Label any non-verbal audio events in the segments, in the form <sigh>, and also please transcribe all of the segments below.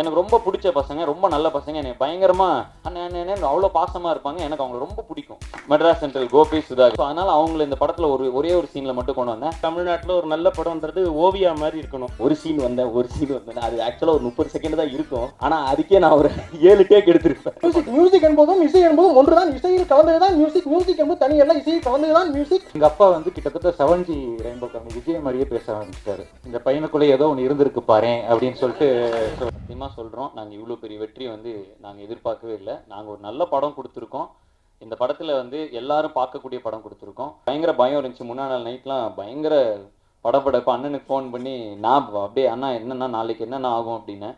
எனக்கு ரொம்ப பிடிச்ச பசங்க ரொம்ப நல்ல பசங்க. எனக்கு பயங்கரமா அண்ணே அண்ணே அண்ணே அவ்வளோ பாசமா இருப்பாங்க. எனக்கு அவங்களை ரொம்ப பிடிக்கும். மெட்ராஸ் சென்ட்ரல் கோபி சுதாகர். அதனால அவங்கள இந்த படத்துல ஒரு ஒரே ஒரு சீன்ல மட்டும் கொண்டு வந்தேன். தமிழ்நாட்டுல ஒரு நல்ல படம்ன்றது ஓவியா மாதிரி இருக்கணும். ஒரு சீன் வந்தேன் ஒரு சீன் வந்தேன். அது ஆக்சுவலா ஒரு முப்பது செகண்ட் தான் இருக்கும். ஆனா அதுக்கே நான் ஒரு ஏழு டேக் எடுத்திருப்பேன். மியூசிக் மியூசிக் என்பதும் இசை என்பதும் ஒன்றுதான். இசையில் கலந்ததுதான் மியூசிக் மியூசிக் என்பது தனியல்ல. இசையில் கலந்ததுதான் மியூசிக் எங்க அப்பா வந்து கிட்டத்தட்ட செவன்ஜி ரெயின்போ கம்பெனி விஜய் மாதிரியே பேச ஆரம்பிச்சிட்டாரு. இந்த பையனுக்குள்ள ஏதோ ஒன்று இருந்திருக்கு பாரு அப்படின்னு சொல்லிட்டு தான் சொல்றோம். நாங்க இவ்வளவு பெரிய வெற்றி வந்து நாங்க எதிர்பார்க்கவே இல்லை. நாங்க ஒரு நல்ல படம் கொடுத்துருக்கோம். இந்த படத்துல வந்து எல்லாரும் பார்க்கக்கூடிய படம் கொடுத்துருக்கோம். பயங்கர பயம் இருந்துச்சு. முன்னா நாள் நைட்லாம் பயங்கர படப்படப்பு அண்ணனுக்கு ஃபோன் பண்ணி நான் அப்படியே அண்ணா என்னன்னா நாளைக்கு என்னென்ன ஆகும்? அப்படின்னு.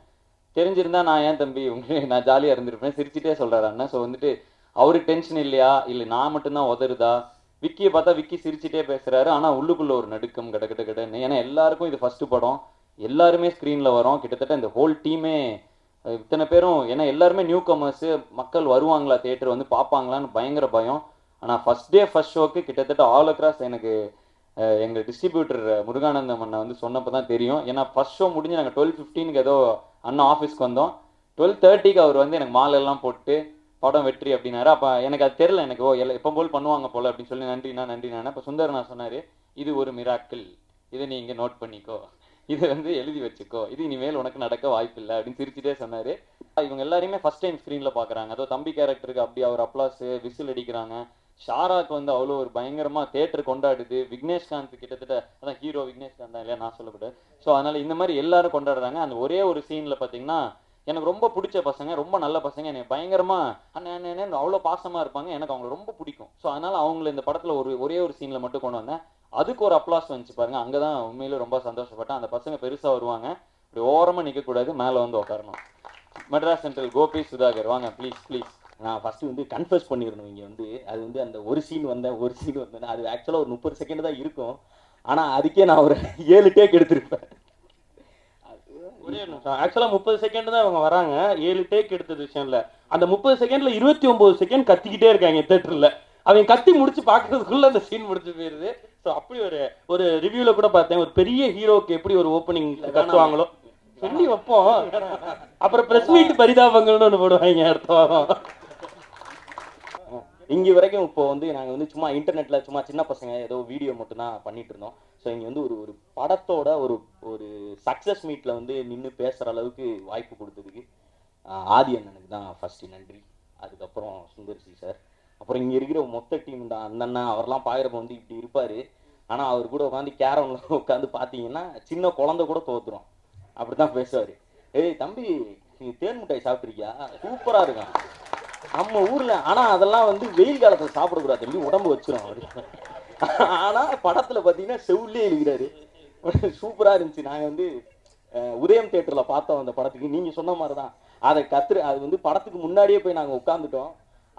தெரிஞ்சிருந்தா நான் ஏன் தம்பி உங்களுக்கு நான் ஜாலியாக இருந்திருப்பேன். சிரிச்சிட்டே சொல்றாரு அண்ணன் ஸோ வந்துட்டு அவருக்கு டென்ஷன் இல்லையா? இல்லை நான் மட்டும்தான் உதறுதா? விக்கியை பார்த்தா விக்கி சிரிச்சிட்டே பேசுறாரு. ஆனா உள்ளுக்குள்ள ஒரு நடுக்கம் கட கட கிடன்னு ஏன்னா எல்லாருக்கும் இது ஃபர்ஸ்ட் படம். எல்லாருமே ஸ்க்ரீனில் வரோம். கிட்டத்தட்ட இந்த ஹோல் டீமே இத்தனை பேரும் ஏன்னா எல்லாருமே நியூ கமர்ஸு மக்கள் வருவாங்களா தேட்டர் வந்து பார்ப்பாங்களான்னு பயங்கர பயம். ஆனால் ஃபஸ்ட் டே ஃபர்ஸ்ட் ஷோக்கு கிட்டத்தட்ட ஆல் அக்ராஸ் எனக்கு எங்கள் டிஸ்ட்ரிபியூட்டர் முருகானந்தம் அண்ணா வந்து சொன்னப்போ தான் தெரியும். ஏன்னா ஃபர்ஸ்ட் ஷோ முடிஞ்சு நாங்கள் டுவெல் ஃபிஃப்டீனுக்கு ஏதோ அண்ணா ஆஃபீஸ்க்கு வந்தோம். டுவெல் தேர்ட்டிக்கு அவர் வந்து எனக்கு மாலெல்லாம் போட்டு படம் வெற்றி அப்படின்னாரு. அப்போ எனக்கு அது தெரியல. எனக்கு ஓ எல்லாம் எப்போ போல் பண்ணுவாங்க போல் அப்படின்னு சொல்லி நன்றிண்ணா நன்றிண்ணா இப்போ சுந்தர் நான் சொன்னார் இது ஒரு மிராக்கிள் இதை நீங்கள் நோட் பண்ணிக்கோ. இதை வந்து எழுதி வச்சுக்கோ. இது இனிமேல் உனக்கு நடக்க வாய்ப்பில்லை அப்படின்னு சிரிச்சுட்டே சொன்னாரு. இவங்க எல்லாரையுமே ஃபர்ஸ்ட் டைம் ஸ்க்ரீனில் பார்க்குறாங்க அதோ தம்பி கேரக்டருக்கு அப்படி அவர் அப்ளாஸ் விசில் அடிக்கிறாங்க. ஷாராக்கு வந்து அவ்வளோ ஒரு பயங்கரமா தேட்டர் கொண்டாடுது. விக்னேஷ்காந்த் கிட்டத்தட்ட அதான் ஹீரோ விக்னேஷ்காந்த் தான் இல்லையா? நான் சொல்லக்கூடாது. ஸோ அதனால இந்த மாதிரி எல்லாரும் கொண்டாடுறாங்க. அந்த ஒரே ஒரு சீன்ல பார்த்தீங்கன்னா எனக்கு ரொம்ப பிடிச்ச பசங்க ரொம்ப நல்ல பசங்க. எனக்கு பயங்கரமா அண்ணன் அவ்வளோ பாசமா இருப்பாங்க. எனக்கு அவங்களை ரொம்ப பிடிக்கும். ஸோ அதனால அவங்கள இந்த படத்துல ஒரு ஒரே ஒரு சீன்ல மட்டும் கொண்டு வந்தேன். அதுக்கு ஒரு அப்ளாஸ் வந்துச்சு பாருங்க. அங்கதான் உண்மையில ரொம்ப சந்தோஷப்பட்டேன். அந்த பசங்க பெருசா வருவாங்க. இப்படி ஓரமா நிக்க கூடாது மேல வந்து உட்காரணும் மெட்ராஸ் சென்ட்ரல் கோபி சுதாகர் வாங்க ப்ளீஸ் ப்ளீஸ் நான் ஃபர்ஸ்ட் வந்து கன்ஃபர்ஸ் பண்ணிடணும் இங்க வந்து. அது வந்து அந்த ஒரு சீன் வந்தேன் ஒரு சீன் வந்தேன். அது ஆக்சுவலா ஒரு முப்பது செகண்ட் தான் இருக்கும். ஆனா அதுக்கே நான் ஒரு ஏழு டேக் எடுத்திருப்பேன். ஒரே நிமிஷம். ஆக்சுவலா முப்பது செகண்ட் தான் அவங்க வராங்க. ஏழு டேக் எடுத்தது விஷயம் இல்ல அந்த முப்பது செகண்ட்ல இருபத்தி ஒன்பது செகண்ட் கத்திக்கிட்டே இருக்காங்க தேட்டர்ல அவங்க கத்தி முடிச்சு பாக்குறதுக்குள்ள அந்த சீன் முடிச்சு போயிருது. ஸோ அப்படி ஒரு ஒரு ரிவ்யூல கூட பார்த்தேன். ஒரு பெரிய ஹீரோக்கு எப்படி ஒரு ஓப்பனிங் கத்துவாங்களோ சொல்லி வைப்போம். அப்புறம் பிரஸ் மீட் பரிதாபங்கள்னு ஒன்று போடுவாங்க அடுத்த வாரம் இங்க வரைக்கும் இப்போ வந்து நாங்க வந்து சும்மா இன்டர்நெட்ல சும்மா சின்ன பசங்க ஏதோ வீடியோ மட்டும் தான் பண்ணிட்டு இருந்தோம். ஸோ இங்க வந்து ஒரு ஒரு படத்தோட ஒரு ஒரு சக்சஸ் மீட்ல வந்து நின்று பேசுற அளவுக்கு வாய்ப்பு கொடுத்ததுக்கு ஆதி அண்ணனுக்கு தான் ஃபர்ஸ்ட் நன்றி. அதுக்கப்புறம் சுந்தர்சி சார். அப்புறம் இங்க இருக்கிற மொத்த டீம் தான். அந்த அண்ணா அவர்லாம் பாக்குறப்ப வந்து இப்படி இருப்பாரு. ஆனா அவர் கூட உட்காந்து கேரம்ல <laughs> உட்காந்து பாத்தீங்கன்னா சின்ன குழந்தை கூட தோத்துரும். அப்படிதான் பேசுவாரு. ஏய் தம்பி நீ தேன் மிட்டாய் சாப்பிட்ருக்கியா சூப்பரா இருக்கும் நம்ம ஊர்ல ஆனா அதெல்லாம் வந்து வெயில் காலத்துல சாப்பிடக்கூடாது தம்பி. உடம்பு வச்சிரும் அவரு. ஆனா படத்துல பாத்தீங்கன்னா செவுல்லே எழுகிறாரு சூப்பரா இருந்துச்சு. நாங்க வந்து உதயம் தேட்டர்ல பார்த்தோம் அந்த படத்துக்கு. நீங்க சொன்ன மாதிரிதான். அதை கத்துரு அது வந்து படத்துக்கு முன்னாடியே போய் நாங்க உட்காந்துட்டோம்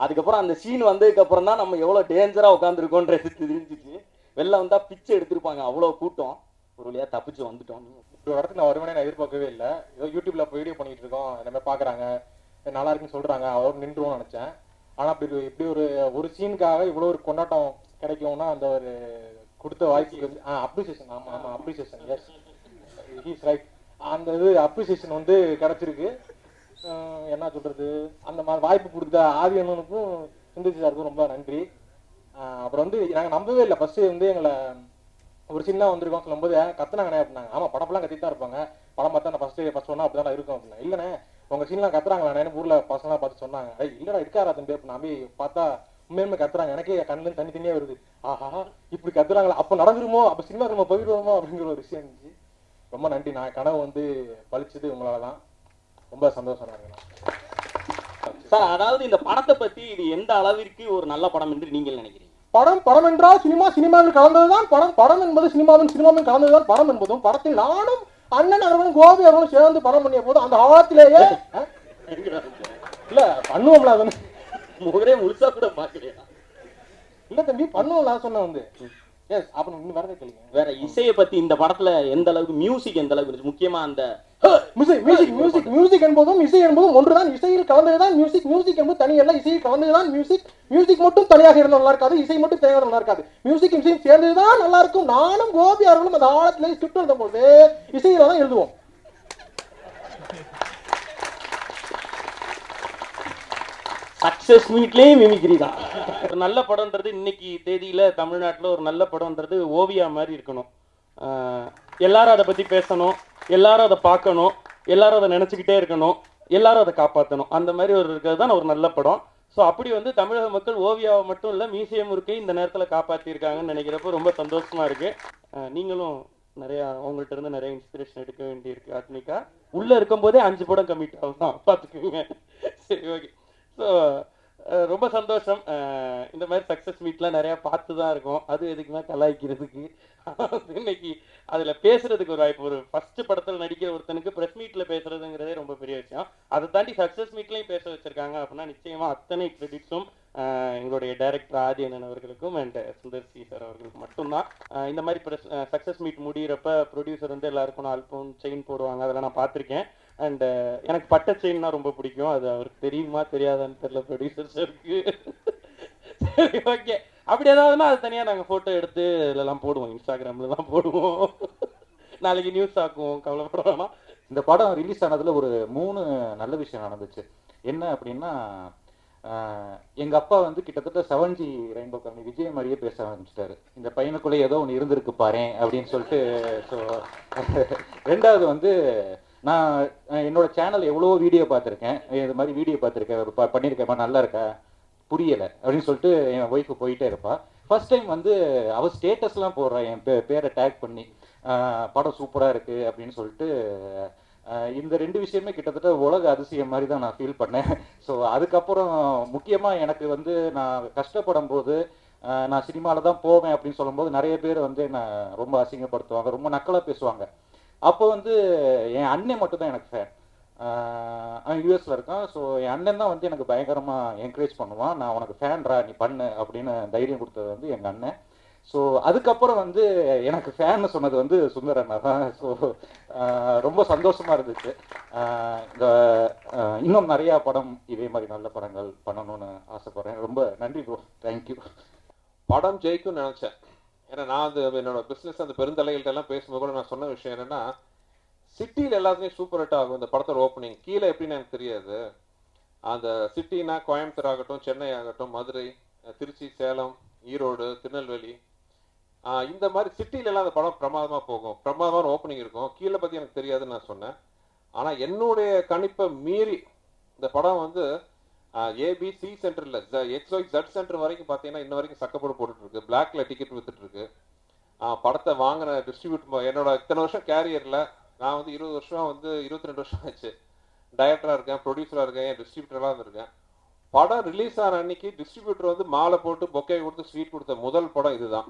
அதுக்கப்புறம் அந்த சீன் வந்ததுக்கப்புறம் தான் நம்ம எவ்வளோ டேஞ்சராக உட்காந்துருக்கோன்றது தெரிஞ்சிச்சு. வெளில வந்தால் பிச்சை எடுத்திருப்பாங்க. அவ்வளோ கூட்டம். ஒரு வழியாக தப்பிச்சு வந்துட்டோம். ஒரு இடத்துல நான் வருவேனே நான் எதிர்பார்க்கவே இல்லை. ஏதோ யூடியூப்ல இப்போ வீடியோ பண்ணிட்டு இருக்கோம். எல்லாமே பார்க்குறாங்க? நல்லா இருக்குன்னு சொல்கிறாங்க அவரோட நின்றுவோம்னு நினச்சேன். ஆனால் அப்படி ஒரு- இப்படி ஒரு ஒரு சீனுக்காக இவ்வளோ ஒரு கொண்டாட்டம் கிடைக்கும்னா அந்த ஒரு கொடுத்த வாய்ப்பு வந்து அப்ரிசியேஷன் ஆமாம் ஆமாம் அப்ரிசியேஷன் எஸ் ஹீஸ் ரைட் அந்த இது அப்ரிசியேஷன் வந்து கிடச்சிருக்கு. என்ன சொல்றது? அந்த மாதிரி வாய்ப்பு கொடுத்த ஆதி அண்ணனுக்கும் சுந்தர்சி சாருக்கும் ரொம்ப நன்றி. அப்புறம் வந்து நாங்கள் நம்பவே இல்லை. ஃபர்ஸ்ட் வந்து எங்களை ஒரு சின்ன வந்திருக்கோம் சொல்லும்போது கத்துனாங்கண்ணே அப்படின்னாங்க. ஆமாம் படப்பெல்லாம் கத்திட்டு தான் இருப்பாங்க. படம் பார்த்தா நான் ஃபர்ஸ்ட் ஃபர்ஸ்ட் ஒன்னா அப்படிதான் இருக்கும் அப்படின்னா. இல்லைண்ணே உங்க சீன்லாம் கத்துறாங்களாண்ணே ஊர்ல பசங்களாம் பார்த்து சொன்னாங்க. ஏய் இல்லைடா இருக்காரா தம்பி அப்ப நான் போய் பார்த்தா உண்மையுமே கத்துறாங்க. எனக்கே கண்ணுல தண்ணி தண்ணியா வருது. ஆஹா இப்படி கத்துறாங்களா? அப்போ நடந்துருமோ? அப்போ சினிமா நம்ம போயிடுவோமோ? அப்படிங்கிற ஒரு விஷயம் இருந்துச்சு. ரொம்ப நன்றி. நான் கனவு வந்து பழிச்சது உங்களால தான். ரொம்ப சந்தோஷமா சார் அதாவது இந்த படத்தை பத்தி இது எந்த அளவிற்கு ஒரு நல்ல படம் என்று நீங்கள் நினைக்கிறீங்க? படம் படம் என்றால் சினிமா சினிமாவில் கலந்ததுதான் படம். படம் என்பது சினிமாவின் சினிமாவின் கலந்ததுதான் படம் என்பதும் படத்தில் நானும் அண்ணன் அவர்களும் கோபி அவர்களும் சேர்ந்து படம் பண்ணிய போது அந்த காலத்திலேயே அஹ், இல்ல பண்ணுவோம்ல அது முகரே முழுசா கூட பாக்கலையா இல்ல தம்பி பண்ணுவோம்ல சொன்ன வந்து. அப்ப இன்னும் வரதே கேளுங்க. வேற இசையை பத்தி இந்த படத்துல எந்த அளவுக்கு மியூசிக் எந்த அளவுக்கு முக்கியமா அந்த மியூசிக் மியூசிக் மியூசிக் மியூசிக் என்பதும் இசை என்பதும் ஒன்றுதான். இசையில் கலந்ததுதான் மியூசிக் மியூசிக் என்பது தனியல்ல இசையில் கலந்ததுதான் மியூசிக் மியூசிக் மட்டும் தனியாக இருந்தால் நல்லா இருக்காது இசை மட்டும் தனியாக நல்லா இருக்காது. மியூசிக் இசையும் சேர்ந்ததுதான் நல்லா இருக்கும். நானும் கோபி அவர்களும் அந்த ஆழத்துல ஸ்கிரிப்ட் எழுதும் போது இசையில தான் எழுதுவோம். சக்சஸ் மீட்லேயும் மிமிக்ரி தான். ஒரு நல்ல படம்ன்றது இன்னைக்கு தேதியில தமிழ்நாட்டில் ஒரு நல்ல படம்ன்றது ஓவியா மாதிரி இருக்கணும். எல்லாரும் அதை பத்தி பேசணும் எல்லாரும் அதை பார்க்கணும் எல்லாரும் அதை நினைச்சுக்கிட்டே இருக்கணும் எல்லாரும் அதை காப்பாற்றணும் அந்த மாதிரி ஒரு இருக்கிறது தான் ஒரு நல்ல படம். ஸோ அப்படி வந்து தமிழக மக்கள் ஓவியாவை மட்டும் இல்லை மியூசியம் முறுக்கை இந்த நேரத்தில் காப்பாற்றிருக்காங்கன்னு நினைக்கிறப்ப ரொம்ப சந்தோஷமா இருக்கு. நீங்களும் நிறையா அவங்கள்ட்ட இருந்து நிறைய இன்ஸ்பிரேஷன் எடுக்க வேண்டியிருக்கு ஆத்மிகா உள்ளே இருக்கும்போதே அஞ்சு படம் கம்மிட் ஆகும் தான் பார்த்துக்குங்க சரி ஓகே ஸோ uh, ரொம்ப சந்தோஷம். அஹ் இந்த மாதிரி சக்ஸஸ் மீட்லாம் நிறையா பார்த்து தான் இருக்கும். அது எதுக்குன்னா கலாய்க்கிறதுக்கு. <laughs> இன்னைக்கு அதில் பேசுறதுக்கு ஒரு வாய்ப்பு. ஒரு ஃபர்ஸ்ட் படத்தில் நடிக்கிற ஒருத்தனுக்கு ப்ரெஸ் மீட்டில் பேசுறதுங்கிறதே ரொம்ப பெரிய விஷயம். அதை தாண்டி சக்ஸஸ் மீட்லையும் பேச வச்சிருக்காங்க அப்படின்னா நிச்சயமா அத்தனை கிரெடிட்ஸும் uh, எங்களுடைய டைரக்டர் ஆதியனன் அவர்களுக்கும் அண்ட் சுந்தர் சி சார் அவர்களுக்கு மட்டும்தான். இந்த மாதிரி ப்ரெஸ் சக்ஸஸ் மீட் முடியிறப்ப ப்ரொடியூசர் வந்து எல்லாருக்கும் நாலு செயின் போடுவாங்க. அதெல்லாம் நான் பார்த்துருக்கேன். அண்ட் uh, எனக்கு பட்ட செயின்னா ரொம்ப பிடிக்கும். அது அவருக்கு தெரியுமா தெரியாதான்னு தெரியல ப்ரொடியூசர்ஸ் சாருக்கு சரி ஓகே அப்படி ஏதாவதுன்னா அது தனியாக நாங்கள் ஃபோட்டோ எடுத்து இதெல்லாம் போடுவோம். இன்ஸ்டாகிராம்லலாம் போடுவோம். நாளைக்கு நியூஸ் ஆக்குவோம் கவலைப்பட இந்த படம் ரிலீஸ் ஆனதில் ஒரு மூணு நல்ல விஷயம் நடந்துச்சு. என்ன அப்படின்னா எங்கள் அப்பா வந்து கிட்டத்தட்ட செவன்ஜி ரெயின்போ கம்பெனி விஜய் மாதிரியே பேச ஆரம்பிச்சிட்டாரு. இந்த பையனுக்குள்ளே ஏதோ ஒன்று இருந்திருக்கு பாரேன் அப்படின்னு சொல்லிட்டு ஸோ ரெண்டாவது வந்து நான் என்னோட சேனல் எவ்வளவோ வீடியோ பார்த்துருக்கேன் இது மாதிரி வீடியோ பார்த்துருக்கேன் ஒரு ப- நல்லா இருக்கா புரியலை அப்படின்னு சொல்லிட்டு என் ஒய்ஃபு போயிட்டே இருப்பா. ஃபர்ஸ்ட் டைம் வந்து அவ ஸ்டேட்டஸ்லாம் போடுறா என் பே பேரை டேக் பண்ணி. படம் சூப்பராக இருக்குது அப்படின்னு சொல்லிட்டு இந்த ரெண்டு விஷயமே கிட்டத்தட்ட உலக அதிசயம் மாதிரி தான் நான் ஃபீல் பண்ணேன். ஸோ அதுக்கப்புறம் முக்கியமாக எனக்கு வந்து நான் கஷ்டப்படும் போது நான் சினிமாவில் தான் போவேன் அப்படின்னு சொல்லும்போது நிறைய பேர் வந்து என்னை ரொம்ப அசிங்கப்படுத்துவாங்க ரொம்ப நக்கலாக பேசுவாங்க. அப்போ வந்து என் அண்ணன் மட்டும்தான் எனக்கு ஃபேன் அவன் யூஎஸ்ல இருக்கான். ஸோ என் அண்ணன் தான் வந்து எனக்கு பயங்கரமா என்கரேஜ் பண்ணுவான். நான் உனக்கு ஃபேன்ரா நீ பண்ணு அப்படின்னு தைரியம் கொடுத்தது வந்து எங்க அண்ணன். ஸோ அதுக்கப்புறம் வந்து எனக்கு ஃபேன் சொன்னது வந்து சுந்தர் அண்ணா தான். ஸோ ரொம்ப சந்தோஷமா இருந்துச்சு. இந்த இன்னும் நிறையா படம் இதே மாதிரி நல்ல படங்கள் பண்ணணும்னு ஆசைப்படுறேன். ரொம்ப நன்றி ப்ரோ தேங்க்யூ படம் ஜெயிக்கும் நினைச்சேன். ஏன்னா நான் அந்த என்னோட பிசினஸ் அந்த பெருந்தலைகள்ட்ட எல்லாம் பேசும்போது கூட நான் சொன்ன விஷயம் என்னன்னா சிட்டியில் எல்லாத்துலேயும் சூப்பர் ஹிட் ஆகும். இந்த படத்தோட ஓப்பனிங் கீழே எப்படின்னு எனக்கு தெரியாது. அந்த சிட்டினா கோயம்புத்தூர் ஆகட்டும் சென்னை ஆகட்டும் மதுரை திருச்சி சேலம் ஈரோடு திருநெல்வேலி. இந்த மாதிரி சிட்டில எல்லாம் அந்த படம் பிரமாதமா போகும். பிரமாதமான ஓப்பனிங் இருக்கும். கீழே பத்தி எனக்கு தெரியாதுன்னு நான் சொன்னேன். ஆனா என்னுடைய கணிப்பை மீறி இந்த படம் வந்து ஏபி சி சென்டர்ல எக்ஸ் ஒய் ஜட் சென்டர் வரைக்கும் பார்த்தீங்கன்னா இன்ன வரைக்கும் சக்கப்போடு போட்டுட்டு பிளாக்ல டிக்கெட் வித்துட்டு இருக்கு படத்தை வாங்கின டிஸ்ட்ரிபியூட் என்னோட இத்தனை வருஷம் கேரியர்ல நான் வந்து இருபது வருஷம் வந்து இருபத்தி ரெண்டு வருஷம் ஆச்சு. டைரக்டரா இருக்கேன் ப்ரொடியூசரா இருக்கேன் என் டிஸ்ட்ரிபியூட்டரா இருந்திருக்கேன். படம் ரிலீஸ் ஆன அன்னைக்கு டிஸ்ட்ரிபியூட்டர் வந்து மாலை போட்டு பொக்கே கொடுத்து ஸ்வீட் கொடுத்த முதல் படம் இதுதான்.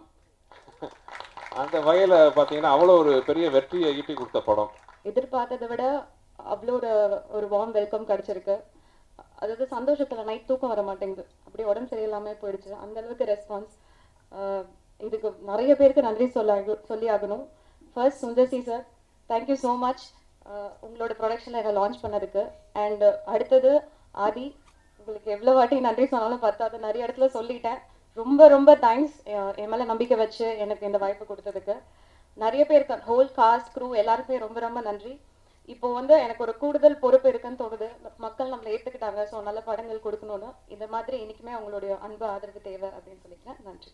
அந்த வகையில பாத்தீங்கன்னா அவ்வளோ ஒரு பெரிய வெற்றியை ஈட்டி கொடுத்த படம். எதிர்பார்த்ததை விட அவ்வளோ ஒரு ஒரு வார்ம் வெல்கம் கிடைச்சிருக்கு. அதாவது சந்தோஷத்துல நைட் தூக்கம் வர மாட்டேங்குது அப்படியே உடம்பு சரியில்லாமல் போயிடுச்சு. அந்த அளவுக்கு ரெஸ்பான்ஸ் இதுக்கு நிறைய பேருக்கு நன்றி சொல்ல சொல்லி ஆகணும். First Sundar C sir thank you so much உங்களோட ப்ரொடக்ஷனில் இதை லான்ச் பண்ணதுக்கு. அண்ட் அடுத்தது ஆதி உங்களுக்கு எவ்வளோ வாட்டி நன்றி சொன்னாலும் பத்தாது. நிறைய இடத்துல சொல்லிட்டேன். ரொம்ப ரொம்ப தேங்க்ஸ் என் மேலே நம்பிக்கை வச்சு எனக்கு இந்த வாய்ப்பு கொடுத்ததுக்கு. நிறைய பேருக்கு ஹோல் காஸ்ட் க்ரூ எல்லாருக்குமே ரொம்ப ரொம்ப நன்றி. இப்போ வந்து எனக்கு ஒரு கூடுதல் பொறுப்பு இருக்குன்னு தோணுது. மக்கள் நம்மளை ஏற்றுக்கிட்டாங்க ஸோ நல்ல படங்கள் கொடுக்கணும்னு. இந்த மாதிரி இன்னைக்குமே அவங்களுடைய அன்பு ஆதரவு தேவை அப்படின்னு சொல்லிக்கிறேன். நன்றி.